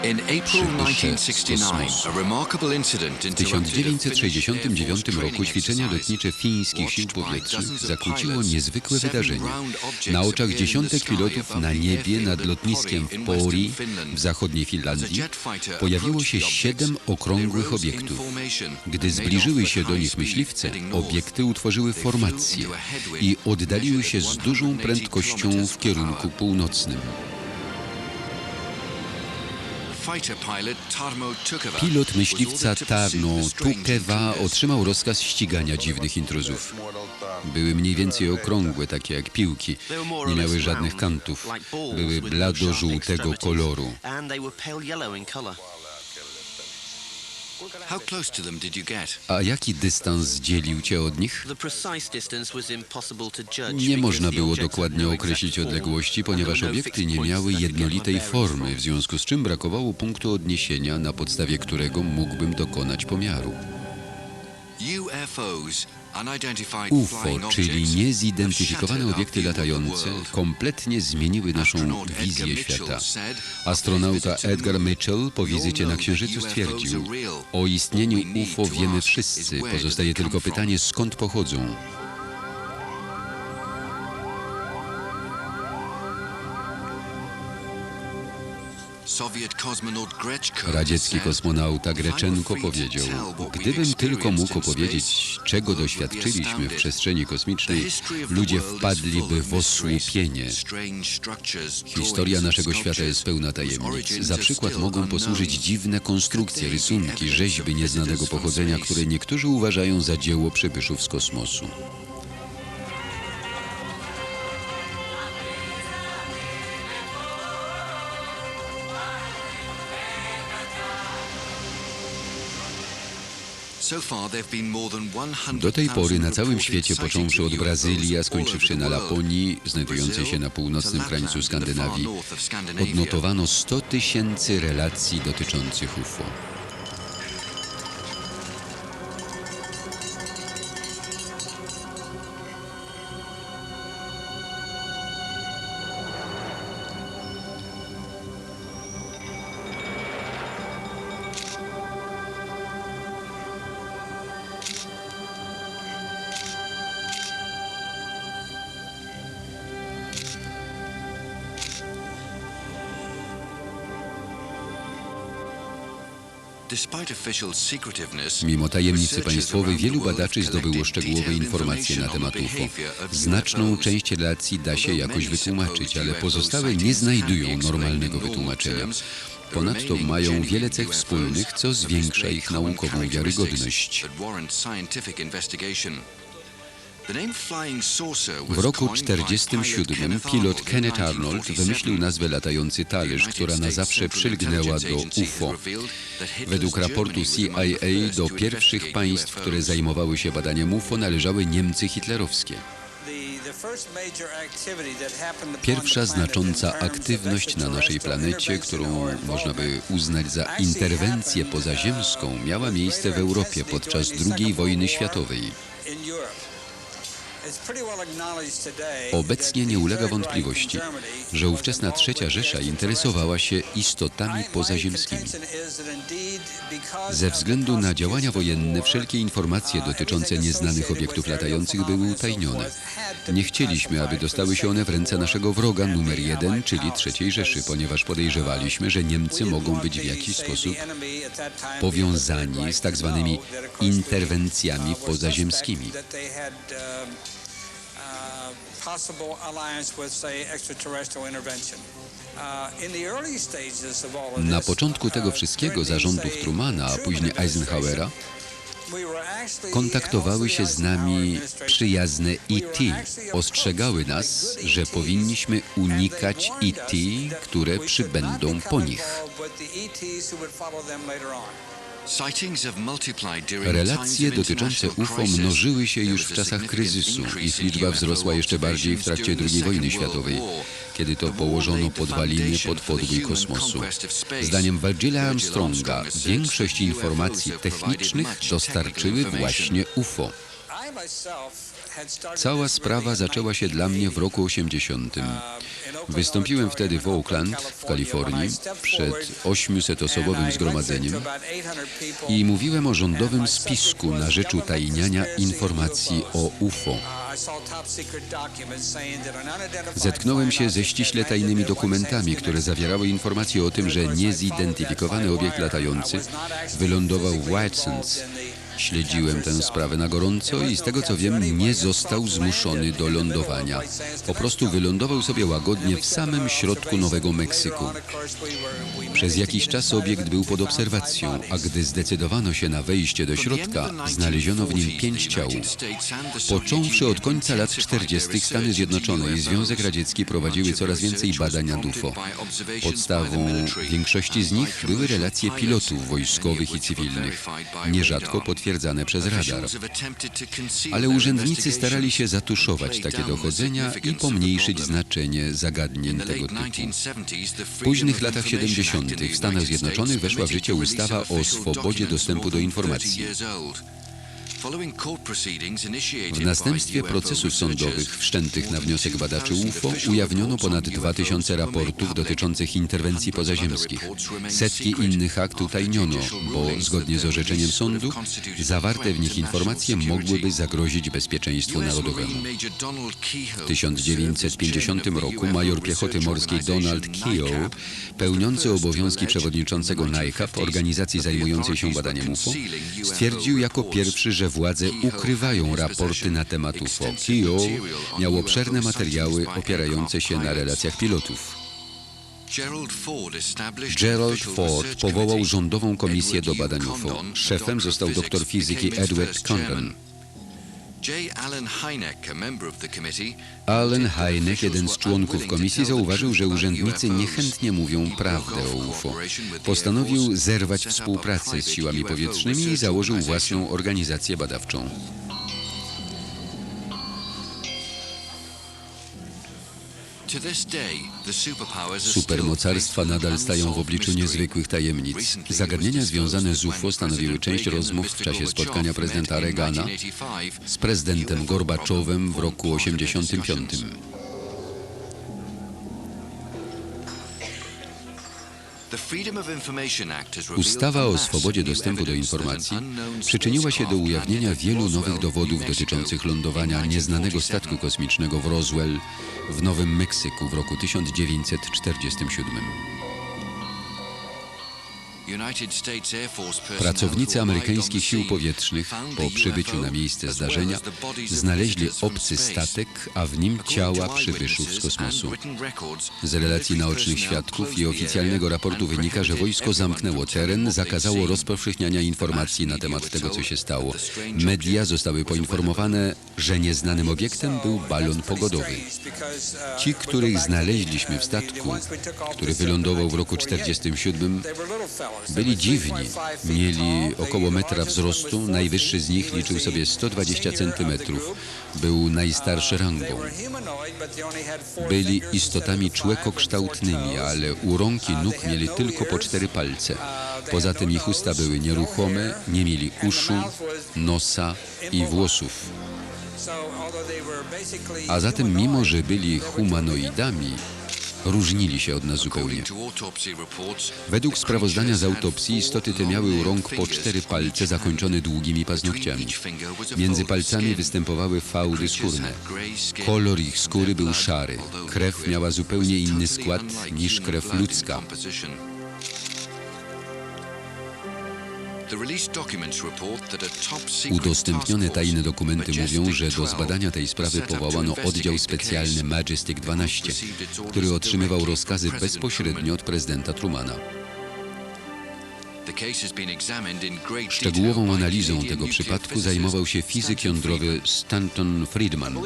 W interrupted a Finnish 1969 Air Force roku ćwiczenia lotnicze fińskich sił powietrznych zakłóciło niezwykłe wydarzenie. Na oczach dziesiątek pilotów na niebie nad lotniskiem w Pori w zachodniej Finlandii pojawiło się siedem okrągłych obiektów. Gdy zbliżyły się do nich myśliwce, obiekty utworzyły formację i oddaliły się z dużą 180 prędkością w kierunku północnym. Pilot myśliwca Tarno Tukewa otrzymał rozkaz ścigania dziwnych intruzów. Były mniej więcej okrągłe, takie jak piłki. Nie miały żadnych kantów. Były blado-żółtego koloru. A jaki dystans dzielił cię od nich? Nie można było dokładnie określić odległości, ponieważ obiekty nie miały jednolitej formy, w związku z czym brakowało punktu odniesienia, na podstawie którego mógłbym dokonać pomiaru. UFO, czyli niezidentyfikowane obiekty latające, kompletnie zmieniły naszą wizję świata. Astronauta "After visiting the Edgar Mitchell po wizycie na Księżycu stwierdził. O istnieniu UFO wiemy wszyscy, pozostaje tylko pytanie, skąd pochodzą. Radziecki kosmonauta "If I were Greczenko powiedział: Gdybym tylko mógł opowiedzieć, czego doświadczyliśmy w przestrzeni kosmicznej, ludzie wpadliby w osłupienie. Historia naszego świata jest pełna tajemnic. Za przykład mogą posłużyć dziwne konstrukcje, rysunki, rzeźby nieznanego pochodzenia, które niektórzy uważają za dzieło przybyszów z kosmosu. Do tej pory na całym świecie, począwszy od Brazylii, a skończywszy na. Laponii, znajdującej się na północnym krańcu Skandynawii, odnotowano 100 tysięcy relacji dotyczących UFO. Mimo tajemnicy państwowej, wielu badaczy zdobyło szczegółowe informacje na temat UFO. Znaczną część relacji da się jakoś wytłumaczyć, ale pozostałe nie znajdują normalnego wytłumaczenia. Ponadto mają wiele cech wspólnych, co zwiększa ich naukową wiarygodność. W roku coined by 1947 pilot Kenneth Arnold wymyślił 1947. nazwę latający talerz, która na zawsze przylgnęła do UFO. Według raportu CIA do pierwszych państw, które zajmowały się badaniem UFO, należały Niemcy hitlerowskie. Pierwsza znacząca aktywność na naszej planecie, którą można by uznać za interwencję pozaziemską, miała miejsce w Europie podczas II wojny światowej. Obecnie nie ulega wątpliwości, że ówczesna trzecia Rzesza interesowała się istotami pozaziemskimi. Ze względu na działania wojenne wszelkie informacje dotyczące nieznanych obiektów latających były utajnione. Nie chcieliśmy, aby dostały się one w ręce naszego wroga numer jeden, czyli trzeciej Rzeszy, ponieważ podejrzewaliśmy, że Niemcy mogą być w jakiś sposób powiązani z tak zwanymi interwencjami pozaziemskimi. Na początku tego wszystkiego zarządów Trumana, a później Eisenhowera, kontaktowały się z nami przyjazne ET. Ostrzegały nas, że powinniśmy unikać ET, które przybędą po nich. Relacje dotyczące UFO mnożyły się już w czasach kryzysu. Ich liczba wzrosła jeszcze bardziej w trakcie II wojny światowej, kiedy to położono podwaliny pod podbój kosmosu. Zdaniem Virgila Armstronga większość informacji technicznych dostarczyły właśnie UFO. Cała sprawa zaczęła się dla mnie w roku 80. Wystąpiłem wtedy w Oakland, w Kalifornii, przed 800-osobowym zgromadzeniem i mówiłem o rządowym spisku na rzecz utajniania informacji o UFO. Zetknąłem się ze ściśle tajnymi dokumentami, które zawierały informacje o tym, że niezidentyfikowany obiekt latający wylądował w White Sands. Śledziłem tę sprawę na gorąco i z tego co wiem, nie został zmuszony do lądowania. Po prostu wylądował sobie łagodnie w samym środku Nowego Meksyku. Przez jakiś czas obiekt był pod obserwacją, a gdy zdecydowano się na wejście do środka, znaleziono w nim pięć ciał. Począwszy od końca lat 40. Stany Zjednoczone i Związek Radziecki prowadziły coraz więcej badań nad UFO. Podstawą większości z nich były relacje pilotów wojskowych i cywilnych, nierzadko potwierdzane przez radar. Ale urzędnicy starali się zatuszować takie dochodzenia i pomniejszyć znaczenie zagadnień tego typu. W późnych latach 70. w Stanach Zjednoczonych weszła w życie ustawa o swobodzie dostępu do informacji. W następstwie procesów sądowych wszczętych na wniosek badaczy UFO ujawniono ponad 2000 raportów dotyczących interwencji pozaziemskich. Setki innych akt utajniono, bo zgodnie z orzeczeniem sądu zawarte w nich informacje mogłyby zagrozić bezpieczeństwu narodowemu. W 1950 roku major piechoty morskiej Donald Keogh, pełniący obowiązki przewodniczącego NICAP, organizacji zajmującej się badaniem UFO, stwierdził jako pierwszy, że władze ukrywają raporty na temat UFO. Keogh miał obszerne materiały opierające się na relacjach pilotów. Gerald Ford powołał rządową komisję do badań UFO. Szefem został doktor fizyki Edward Condon. Allen Hynek, jeden z członków komisji, zauważył, że urzędnicy niechętnie mówią prawdę o UFO. Postanowił zerwać współpracę z siłami powietrznymi i założył własną organizację badawczą. Supermocarstwa nadal stają w obliczu niezwykłych tajemnic. Zagadnienia związane z UFO stanowiły część rozmów w czasie spotkania prezydenta Reagana z prezydentem Gorbaczowem w roku 85. Ustawa o swobodzie dostępu do informacji przyczyniła się do ujawnienia wielu nowych dowodów dotyczących lądowania nieznanego statku kosmicznego w Roswell w Nowym Meksyku w roku 1947. Pracownicy amerykańskich sił powietrznych po przybyciu na miejsce zdarzenia znaleźli obcy statek, a w nim ciała przybyszów z kosmosu. Z relacji naocznych świadków i oficjalnego raportu wynika, że wojsko zamknęło teren, zakazało rozpowszechniania informacji na temat tego, co się stało. Media zostały poinformowane, że nieznanym obiektem był balon pogodowy. Ci, których znaleźliśmy w statku, który wylądował w roku 1947, byli dziwni. Mieli około metra wzrostu, najwyższy z nich liczył sobie 120 centymetrów. Był najstarszy rangą. Byli istotami człekokształtnymi, ale u rąk i nóg mieli tylko po cztery palce. Poza tym ich usta były nieruchome, nie mieli uszu, nosa i włosów. A zatem, mimo że byli humanoidami, różnili się od nas zupełnie. Według sprawozdania z autopsji istoty te miały u rąk po cztery palce zakończone długimi paznokciami. Między palcami występowały fałdy skórne. Kolor ich skóry był szary. Krew miała zupełnie inny skład niż krew ludzka. Udostępnione tajne dokumenty mówią, że do zbadania tej sprawy powołano oddział specjalny Majestic 12, który otrzymywał rozkazy bezpośrednio od prezydenta Trumana. Szczegółową analizą tego przypadku zajmował się fizyk jądrowy Stanton Friedman.